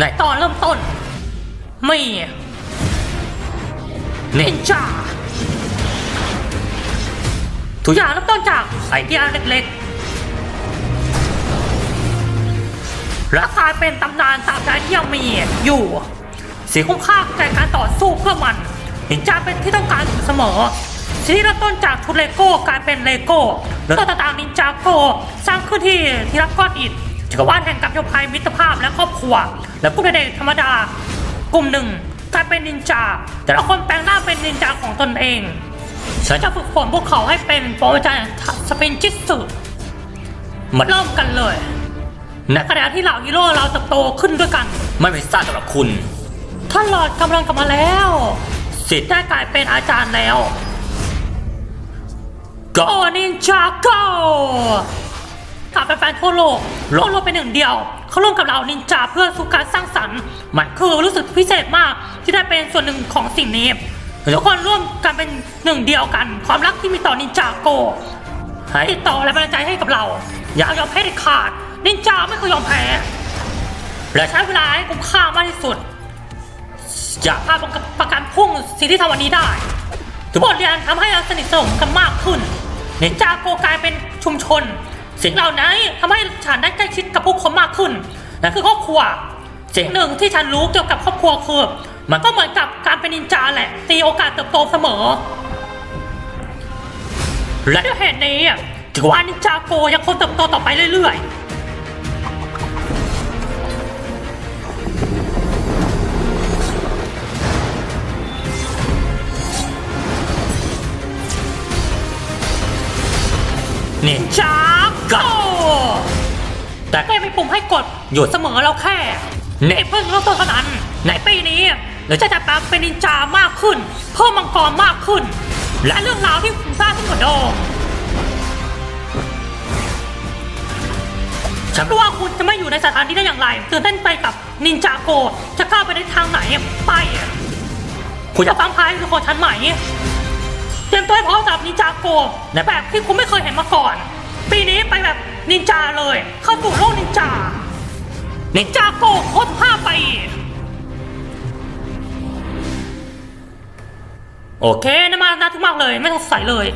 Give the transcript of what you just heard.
ในตอนเริ่มต้นมีนินจาทุกอย่างเริ่มต้นจากไอเดียเล็กๆและกลายเป็นตำนานตามใจที่ยังมีอยู่เสียคุ้มค่าในการต่อสู้เพื่อมันนินจาเป็นที่ต้องการอยู่เสมอสิ่งที่เริ่มต้นจากชุดเลโก้กลายเป็นเลโก้แล้วตัวต่างๆนินจาโกสร้างขึ้นที่ที่รับก้อนอิฐ จักรวาลแห่งกับโยภัยมิตรภาพและครอบครัว และผู้เด็กธรรมดากลุ่มหนึ่งกลายเป็นนินจา แต่ละคนแปลงร่างเป็นนินจาของตนเองฉันจะฝึกฝนพวกเขาให้เป็นปรมาจารย์สปินจิตสึมาเริ่มกันเลยในขณะที่เหล่าฮีโร่เราเติบโตขึ้นด้วยกันไม่เป็นซ่าสำหรับคุณ ท่านหลอดกำลังกลับมาแล้วสิทธิ์ได้กลายเป็นอาจารย์แล้วก็โอนินจาโกับแฟนๆทั่วโลกโลกโลกเป็นหนึ่งเดียว เขาร่วมกับเรานินจาเพื่อสู่การสร้างสรรค์ มัน คือรู้สึกพิเศษมากที่ได้เป็นส่วนหนึ่งของสิ่งนี้ทุกคนร่วมกันเป็นหนึ่งเดียวกัน ความรักที่มีต่อนินจาโกให้ต่อแรงบันดาลใจให้กับเรา อย่ายอมแพ้เด็ดขาด นินจาไม่เคยยอมแพ้และใช้เวลาให้คุ้มค่ามากที่สุด อยากพาประกันพรุ่งสิ่งที่ทำวันนี้ได้ ทุกบทเรียนทำให้เราสนิทสนมกันมากขึ้น เนินจาโกกลายเป็นชุมชน สิ่งเหล่านั้นทำให้ฉันได้ใกล้ชิดกับผู้คนมากขึ้นนั่นคือครอบครัวสิ่งหนึ่งที่ฉันรู้เกี่ยวกับครอบครัวคือ มันก็เหมือนกับการเป็นนินจาแหละตีโอกาสเติบโตเสมอและด้วยเหตุนี้ถือว่านินจาโกยังคงเติบโตต่อไปเรื่อยๆนินจา โกแต่ก็ยังมีปุ่มให้กดอยู่เสมอเราแค่เนเพิ่งเริ่มต้นเท่านั้นในปีนี้เราจะจัดแปลงเป็นนินจามากขึ้น เพิ่มมังกรมากขึ้น และเรื่องราวที่คุณสร้างขึ้นเหมือนเดิมฉันรู้ว่าคุณจะไม่อยู่ในสถานที่ได้อย่างไรตื่นเต้นไปกับนินจาโก จะก้าวไปในทางไหนไป คุณจะฟังพายคือคนชั้นใหม่เตรียมตัวให้พร้อมสำหรับนินจาโกในแบบที่คุณไม่เคยเห็นมาก่อน ปีนี้ไปแบบนินจาเลย เข้าสู่โลกนินจา นินจาโกโคตรภาพไป โอเคนะมาน่าทึ่งมากเลย ไม่ต้องใส่เลย